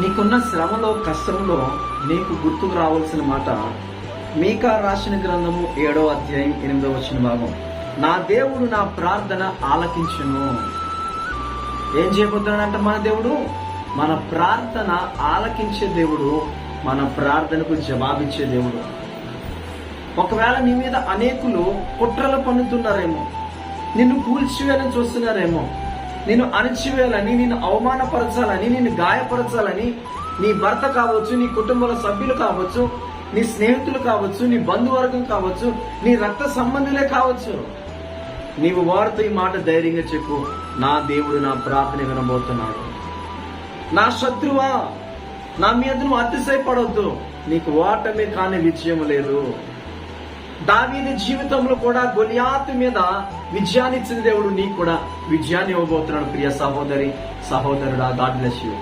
నీకున్న శ్రమలో కష్టంలో నీకు గుర్తుకు రావాల్సిన మాట మీకా రాసిన గ్రంథము ఏడో అధ్యాయం ఎనిమిదో వచ్చిన భాగం. నా దేవుడు నా ప్రార్థన ఆలకించును. ఏం చేయబోతున్నాడంట మన దేవుడు? మన ప్రార్థన ఆలకించే దేవుడు మన ప్రార్థనకు జవాబిచ్చే దేవుడు. ఒకవేళ నీ మీద అనేకులు కుట్రలు పన్నుతున్నారేమో నిన్ను కూల్చివేయని చూస్తున్నారేమో నేను అణచివేయాలని నేను అవమానపరచాలని నేను గాయపరచాలని నీ భర్త కావచ్చు నీ కుటుంబాల సభ్యులు కావచ్చు నీ స్నేహితులు కావచ్చు నీ బంధువర్గం కావచ్చు నీ రక్త సంబంధులే కావచ్చు. నీవు వారితో ఈ మాట ధైర్యంగా చెప్పు. నా దేవుడు నా ప్రార్థన వినబోతున్నాడు. నా శత్రువా నా మీద నువ్వు అతిశయపడవద్దు నీకు ఓటమి కాని విజయం లేదు. దావీది జీవితంలో కూడా గొలియాతు మీద విజయాన్ని ఇచ్చిన దేవుడు నీకు కూడా విజయాన్ని ఇవ్వబోతున్నాడు ప్రియ సహోదరి సహోదరుడా. God bless you.